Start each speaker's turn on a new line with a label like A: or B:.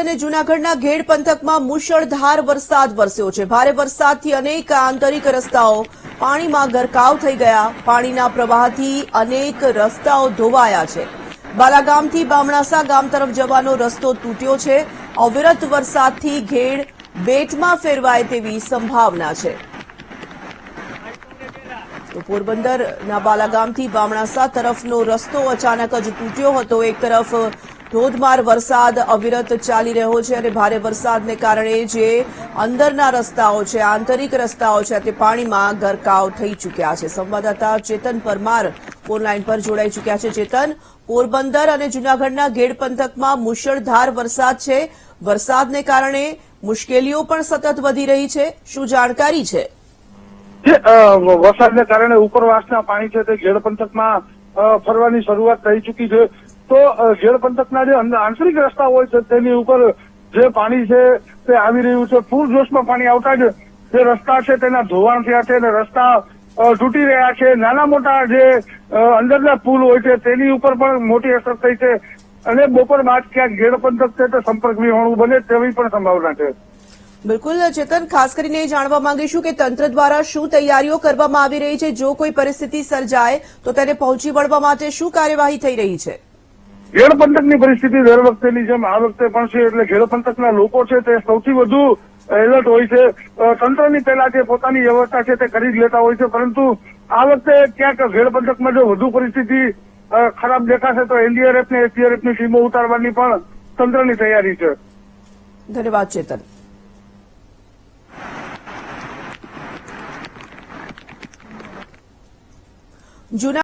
A: અને જૂનાગઢના ઘેડ પંથકમાં મુશળધાર વરસાદ વરસ્યો છે. ભારે વરસાદથી અનેક આંતરિક રસ્તાઓ પાણીમાં ગરકાવ થઈ ગયા. પાણીના પ્રવાહથી અનેક રસ્તાઓ ધોવાયા છે. બાલાગામથી બામણાસા ગામ તરફ જવાનો રસ્તો તૂટ્યો છે. અવિરત વરસાદથી ઘેડ બેટમાં ફેરવાય તેવી સંભાવના છે. તો પોરબંદરના બાલાગામથી બામણાસા તરફનો રસ્તો અચાનક જ તૂટ્યો હતો. એક તરફ ધોધમાર વરસાદ અવિરત ચાલી રહ્યો છે અને ભારે વરસાદને કારણે જે અંદરના રસ્તાઓ છે, આંતરિક રસ્તાઓ છે, તે પાણીમાં ગરકાવ થઈ ચૂક્યા છે. સંવાદદાતા ચેતન પરમાર ફોનલાઈન પર જોડાઈ ચૂક્યા છે. ચેતન, પોરબંદર અને જૂનાગઢના ગેડ પંથકમાં મુશળધાર વરસાદ છે. વરસાદને કારણે મુશ્કેલીઓ પણ સતત વધી રહી છે. શું જાણકારી છે?
B: વરસાદને કારણે ઉપરવાસના પાણી છે તે ગેડ પંથકમાં ફરવાની શરૂઆત થઈ ચૂકી છે. તો ઘેડ પંથકના જે આંતરિક રસ્તા હોય છે, તેની ઉપર જે પાણી છે તે આવી રહ્યું છે. પૂરજોશમાં પાણી આવતા જ જે રસ્તા છે તેના ધોવાણ થયા છે અને રસ્તા તૂટી રહ્યા છે. નાના મોટા જે અંદરના પુલ હોય છે તેની ઉપર પણ મોટી અસર થઈ છે. અને બપોર બાદ ક્યાંક ઘેડ પંથક છે તો સંપર્ક વિહોણું બને તેવી પણ સંભાવના છે.
A: બિલકુલ, ચેતન, ખાસ કરીને જાણવા માંગીશું કે તંત્ર દ્વારા શું તૈયારીઓ કરવામાં આવી રહી છે? જો કોઈ પરિસ્થિતિ સર્જાય, તો તેને પહોંચી વળવા માટે શું કાર્યવાહી થઈ રહી છે?
B: ઘેડ પંથકની પરિસ્થિતિ દર વખતેની જેમ આ વખતે પણ છે, એટલે ખેડ પંથકના લોકો છે તે સૌથી વધુ એલર્ટ હોય છે. તંત્રની પહેલા જે પોતાની વ્યવસ્થા છે તે કરી જ લેતા હોય છે, પરંતુ આ વખતે ક્યાંક ખેડ પંથકમાં જો વધુ પરિસ્થિતિ ખરાબ દેખાશે તો એનડીઆરએફ ને એસડીઆરએફની ટીમો ઉતારવાની પણ તંત્રની તૈયારી છે.
A: ધન્યવાદ, ચેતન. જૂના